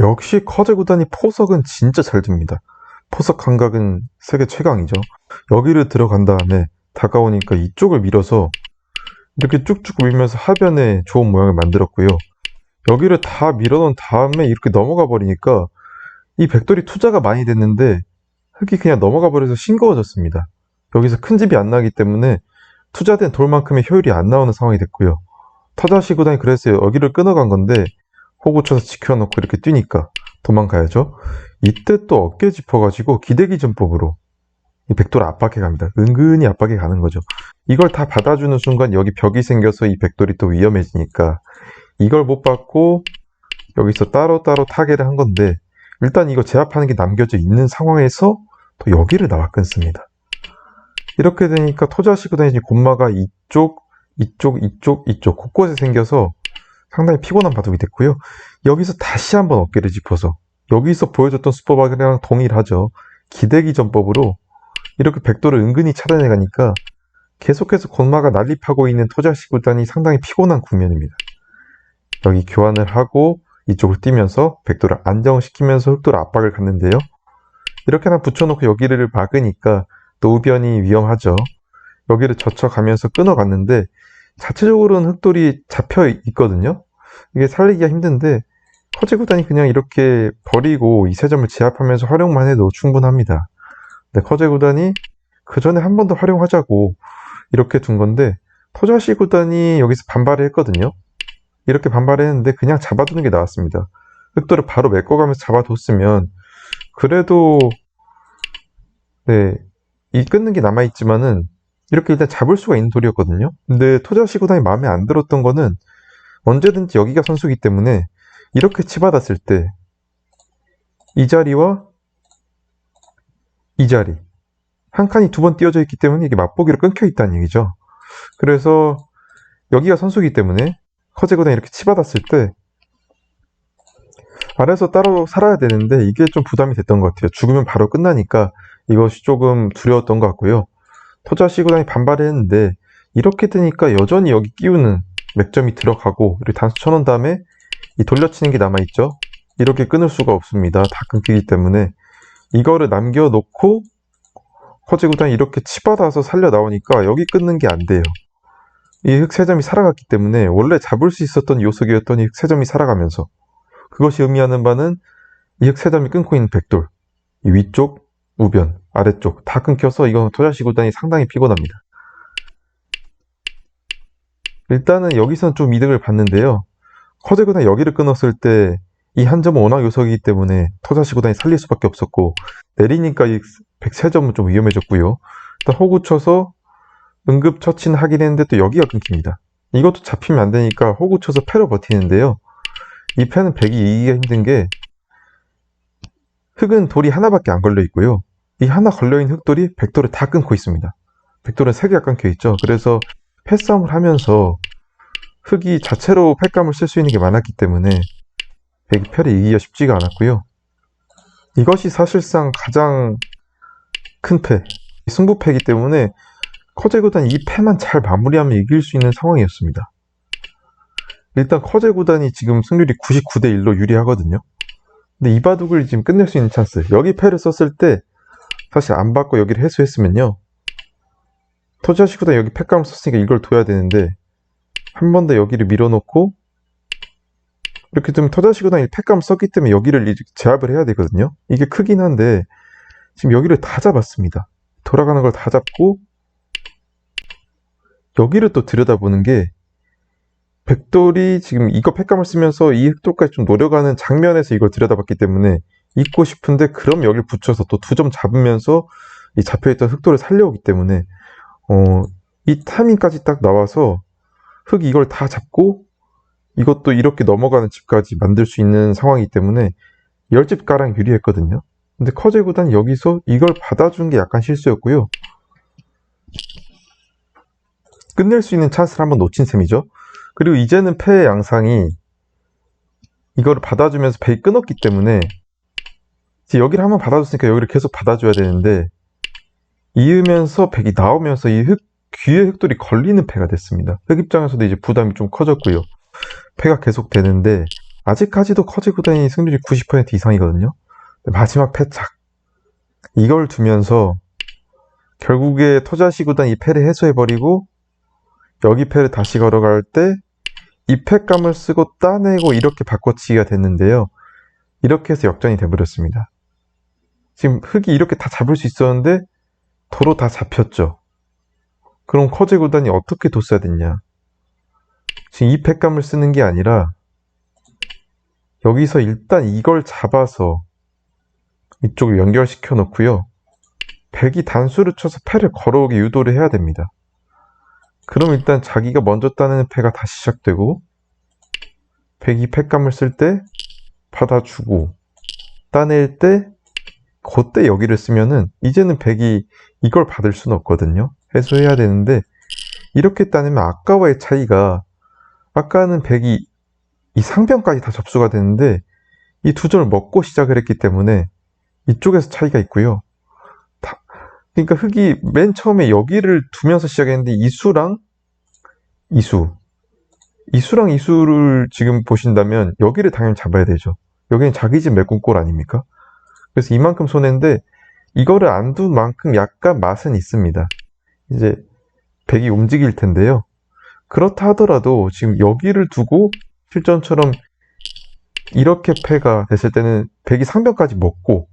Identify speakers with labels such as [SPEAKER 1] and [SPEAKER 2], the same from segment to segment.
[SPEAKER 1] 역시 커제 구단이 포석은 진짜 잘 듭니다. 포석 감각은 세계 최강이죠. 여기를 들어간 다음에 다가오니까 이쪽을 밀어서 이렇게 쭉쭉 밀면서 하변에 좋은 모양을 만들었고요. 여기를 다 밀어놓은 다음에 이렇게 넘어가 버리니까 이 백돌이 투자가 많이 됐는데 흙이 그냥 넘어가 버려서 싱거워졌습니다. 여기서 큰 집이 안 나기 때문에 투자된 돌만큼의 효율이 안 나오는 상황이 됐고요. 터자시 구단이 그래서 여기를 끊어간 건데 호구 쳐서 지켜놓고 이렇게 뛰니까 도망가야죠. 이때 또 어깨 짚어가지고 기대기 전법으로 이 백돌을 압박해 갑니다. 은근히 압박해 가는 거죠. 이걸 다 받아주는 순간 여기 벽이 생겨서 이 백돌이 또 위험해지니까 이걸 못 받고 여기서 따로따로 타겟을 한 건데 일단 이거 제압하는 게 남겨져 있는 상황에서 또 여기를 나와 끊습니다. 이렇게 되니까 토자시고 다니는 곰마가 이쪽, 이쪽, 이쪽, 이쪽 곳곳에 생겨서 상당히 피곤한 바둑이 됐고요. 여기서 다시 한번 어깨를 짚어서 여기서 보여줬던 수법학이랑 동일하죠. 기대기 전법으로 이렇게 백도를 은근히 차단해 가니까 계속해서 곤마가 난립하고 있는 토자시 구단이 상당히 피곤한 국면입니다. 여기 교환을 하고 이쪽을 뛰면서 백도를 안정시키면서 흑도를 압박을 갔는데요. 이렇게 하나 붙여놓고 여기를 막으니까 노변이 위험하죠. 여기를 젖혀가면서 끊어갔는데 자체적으로는 흑돌이 잡혀 있거든요. 이게 살리기가 힘든데 커제 구단이 그냥 이렇게 버리고 이세 점을 제압하면서 활용만 해도 충분합니다. 근데 커제 구단이 그 전에 한 번 더 활용하자고 이렇게 둔 건데 토자시 구단이 여기서 반발을 했거든요. 이렇게 반발을 했는데 그냥 잡아두는 게 나았습니다. 흑돌을 바로 메꿔가면서 잡아뒀으면 그래도 네, 이 끊는 게 남아있지만은 이렇게 일단 잡을 수가 있는 돌이었거든요. 근데 토자시 구단이 마음에 안 들었던 거는 언제든지 여기가 선수기 때문에 이렇게 치받았을 때 이 자리와 이 자리 한 칸이 두 번 띄어져 있기 때문에 이게 맛보기로 끊겨 있다는 얘기죠. 그래서 여기가 선수기 때문에 커제 구단이 이렇게 치받았을 때 아래서 따로 살아야 되는데 이게 좀 부담이 됐던 것 같아요. 죽으면 바로 끝나니까 이것이 조금 두려웠던 것 같고요. 토자 시 구단이 반발을 했는데 이렇게 되니까 여전히 여기 끼우는 맥점이 들어가고 이렇게 단수 쳐놓은 다음에 이 돌려치는 게 남아있죠. 이렇게 끊을 수가 없습니다. 다 끊기기 때문에 이거를 남겨놓고 커제 구단이 이렇게 치받아서 살려 나오니까 여기 끊는 게 안 돼요. 이 흑세점이 살아갔기 때문에 원래 잡을 수 있었던 요소기였던 이 흑세점이 살아가면서 그것이 의미하는 바는 이 흑세점이 끊고 있는 백돌 이 위쪽, 우변, 아래쪽 다 끊겨서 이건 토자시 구단이 상당히 피곤합니다. 일단은 여기서는 좀 이득을 봤는데요. 커제 구단이 여기를 끊었을 때 이 한 점은 워낙 요소이기 때문에 토자시 구단이 살릴 수밖에 없었고 내리니까 이 103점은 좀 위험해졌고요. 일단 호구 쳐서 응급 처치는 하긴 했는데 또 여기가 끊깁니다. 이것도 잡히면 안 되니까 호구 쳐서 패로 버티는데요. 이 패는 100이 이기기가 힘든 게 흙은 돌이 하나밖에 안 걸려 있고요. 이 하나 걸려있는 흙돌이 백돌을 다 끊고 있습니다. 백돌은 3개가 끊겨 있죠. 그래서 패싸움을 하면서 흙이 자체로 패감을 쓸 수 있는 게 많았기 때문에 백이 패를 이기기가 쉽지가 않았고요. 이것이 사실상 가장 큰 패, 승부패이기 때문에 커제 구단이 이 패만 잘 마무리하면 이길 수 있는 상황이었습니다. 일단 커제 구단이 지금 승률이 99대 1로 유리하거든요. 근데 이 바둑을 지금 끝낼 수 있는 찬스. 여기 패를 썼을 때 사실 안 받고 여기를 해소했으면요. 구단 여기 패감을 썼으니까 이걸 둬야 되는데 한 번 더 여기를 밀어놓고 이렇게 토자시 구단이 패감을 썼기 때문에 여기를 제압을 해야 되거든요. 이게 크긴 한데 지금 여기를 다 잡았습니다. 돌아가는 걸 다 잡고 여기를 또 들여다보는 게 백돌이 지금 이거 팩감을 쓰면서 이 흑돌까지 좀 노려가는 장면에서 이걸 들여다봤기 때문에 잊고 싶은데 그럼 여기를 붙여서 또 두 점 잡으면서 이 잡혀있던 흑돌을 살려오기 때문에 어, 이 타이밍까지 딱 나와서 흑이 이걸 다 잡고 이것도 이렇게 넘어가는 집까지 만들 수 있는 상황이기 때문에 열집 가량 유리했거든요. 근데 커제 구단 여기서 이걸 받아준 게 약간 실수였고요. 끝낼 수 있는 찬스를 한번 놓친 셈이죠. 그리고 이제는 패의 양상이 이거를 받아주면서 백이 끊었기 때문에 여기를 한번 받아줬으니까 여기를 계속 받아줘야 되는데 이으면서 백이 나오면서 이 흙, 귀에 흙돌이 걸리는 패가 됐습니다. 흙 입장에서도 이제 부담이 좀 커졌고요. 패가 계속 되는데 아직까지도 커제 구단이 승률이 90% 이상이거든요. 마지막 패착. 이걸 두면서 결국에 토자시 구단 이 패를 해소해버리고 여기 패를 다시 걸어갈 때 이 패감을 쓰고 따내고 이렇게 바꿔치기가 됐는데요. 이렇게 해서 역전이 돼버렸습니다. 지금 흙이 이렇게 다 잡을 수 있었는데 도로 다 잡혔죠. 그럼 커제 구단이 어떻게 뒀어야 됐냐? 지금 이 패감을 쓰는 게 아니라 여기서 일단 이걸 잡아서 이쪽을 연결시켜 놓고요. 백이 단수를 쳐서 패를 걸어오게 유도를 해야 됩니다. 그럼 일단 자기가 먼저 따내는 패가 다시 시작되고 백이 패감을 쓸 때 받아주고 따낼 때 그때 여기를 쓰면은 이제는 백이 이걸 받을 수는 없거든요. 해소해야 되는데 이렇게 따내면 아까와의 차이가 아까는 백이 이 상변까지 다 접수가 되는데 이 두 점을 먹고 시작을 했기 때문에 이쪽에서 차이가 있고요. 다- 그러니까 흙이 맨 처음에 여기를 두면서 시작했는데 이수랑 이수 이수랑 이수를 지금 보신다면 여기를 당연히 잡아야 되죠. 여기는 자기 집 메꾼골 아닙니까? 그래서 이만큼 손해인데 이거를 안 둔 만큼 약간 맛은 있습니다. 이제 백이 움직일 텐데요. 그렇다 하더라도 지금 여기를 두고 실전처럼 이렇게 패가 됐을 때는 백이 상변까지 먹고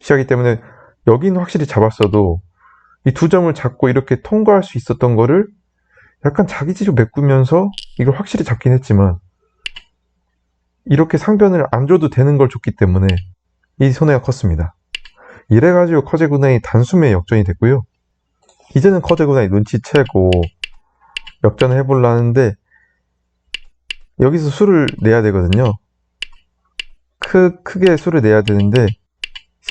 [SPEAKER 1] 시작이기 때문에 여기는 확실히 잡았어도 이 두 점을 잡고 이렇게 통과할 수 있었던 거를 약간 자기 지로 메꾸면서 이걸 확실히 잡긴 했지만 이렇게 상변을 안 줘도 되는 걸 줬기 때문에 이 손해가 컸습니다. 이래가지고 커제구나이 단숨에 역전이 됐고요. 이제는 커제구나이 눈치채고 역전을 해보려는데 여기서 수를 내야 되거든요. 크, 크게 수를 내야 되는데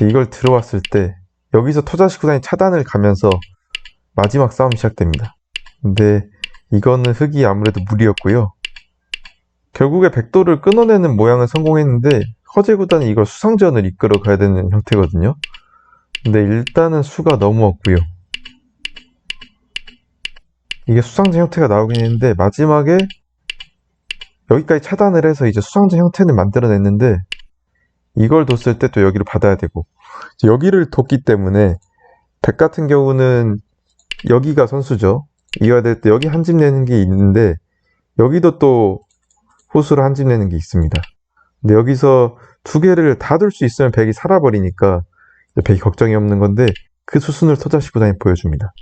[SPEAKER 1] 이걸 들어왔을 때 여기서 토자시 구단이 차단을 가면서 마지막 싸움이 시작됩니다. 근데 이거는 흙이 아무래도 무리였고요. 결국에 백도를 끊어내는 모양은 성공했는데 허재 구단이 이걸 수상전을 이끌어 가야 되는 형태거든요. 근데 일단은 수가 없고요. 이게 수상전 형태가 나오긴 했는데 마지막에 여기까지 차단을 해서 이제 수상전 형태는 만들어냈는데 이걸 뒀을 때 또 여기를 받아야 되고 여기를 뒀기 때문에 백 같은 경우는 여기가 선수죠. 이어야 될 때 여기 한 집 내는 게 있는데 여기도 또 호수를 한 집 내는 게 있습니다. 근데 여기서 두 개를 다 둘 수 있으면 백이 살아버리니까 백이 걱정이 없는 건데 그 수순을 토자시 구단이 보여줍니다.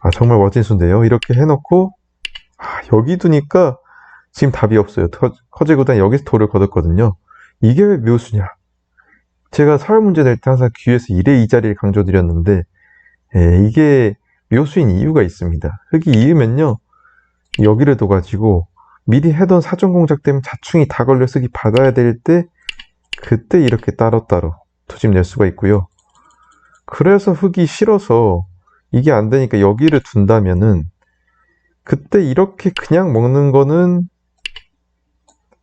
[SPEAKER 1] 아 정말 멋진 수인데요. 이렇게 해놓고 아, 여기 두니까 지금 답이 없어요. 터- 커제 구단이 여기서 돌을 거뒀거든요. 이게 왜 묘수냐? 제가 서울 문제 낼 때 항상 귀에서 1의 2 자리를 강조드렸는데 예, 이게 묘수인 이유가 있습니다. 흙이 이으면요 여기를 둬가지고 미리 해둔 사전 공작 때문에 자충이 다 걸려 흙이 받아야 될 때 그때 이렇게 따로따로 투집 낼 수가 있고요. 그래서 흙이 싫어서 이게 안 되니까 여기를 둔다면은 그때 이렇게 그냥 먹는 거는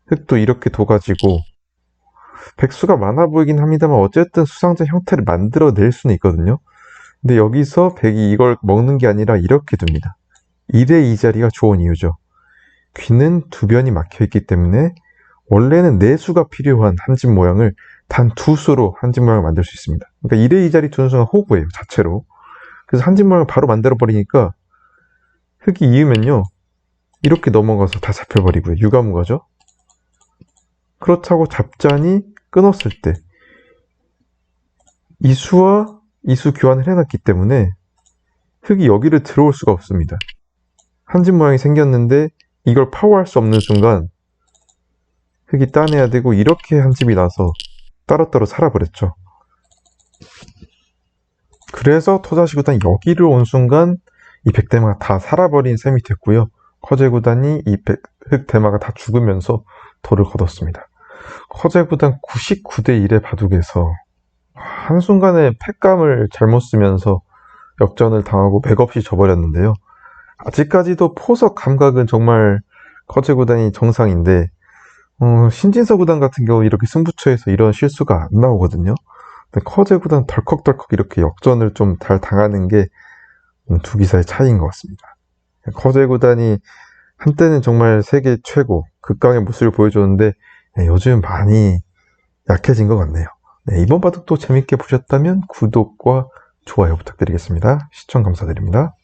[SPEAKER 1] 흙도 이렇게 둬가지고 백수가 많아 보이긴 합니다만 어쨌든 수상자 형태를 만들어낼 수는 있거든요. 근데 여기서 백이 이걸 먹는 게 아니라 이렇게 둡니다. 1의 2자리가 좋은 이유죠. 귀는 두 변이 막혀 있기 때문에 원래는 네 수가 필요한 한집 모양을 단 두 수로 한집 모양을 만들 수 있습니다. 그러니까 1의 2자리 두는 순간 호구예요, 자체로. 그래서 한집 모양을 바로 만들어 버리니까 흙이 이으면요. 이렇게 넘어가서 다 잡혀버리고요. 유가무가죠. 그렇다고 잡자니 끊었을 때 이수와 이수 교환을 해놨기 때문에 흙이 여기를 들어올 수가 없습니다. 한집 모양이 생겼는데 이걸 파워할 수 없는 순간 흙이 따내야 되고 이렇게 한 집이 나서 따로따로 살아버렸죠. 그래서 토자시 구단이 여기를 온 순간 이 백대마가 다 살아버린 셈이 됐고요. 커제 구단이 이 백, 흑대마가 다 죽으면서 돌을 거뒀습니다. 커제 구단 99대 1의 바둑에서 한순간에 패감을 잘못 쓰면서 역전을 당하고 백없이 져버렸는데요. 아직까지도 포석 감각은 정말 커제 구단이 정상인데 어, 신진서 구단 같은 경우 이렇게 승부처에서 이런 실수가 안 나오거든요. 커제 구단 덜컥덜컥 이렇게 역전을 좀 잘 당하는 게 두 기사의 차이인 것 같습니다. 커제 구단이 한때는 정말 세계 최고 극강의 모습을 보여줬는데 네, 요즘 많이 약해진 것 같네요. 네, 이번 바둑도 재밌게 보셨다면 구독과 좋아요 부탁드리겠습니다. 시청 감사드립니다.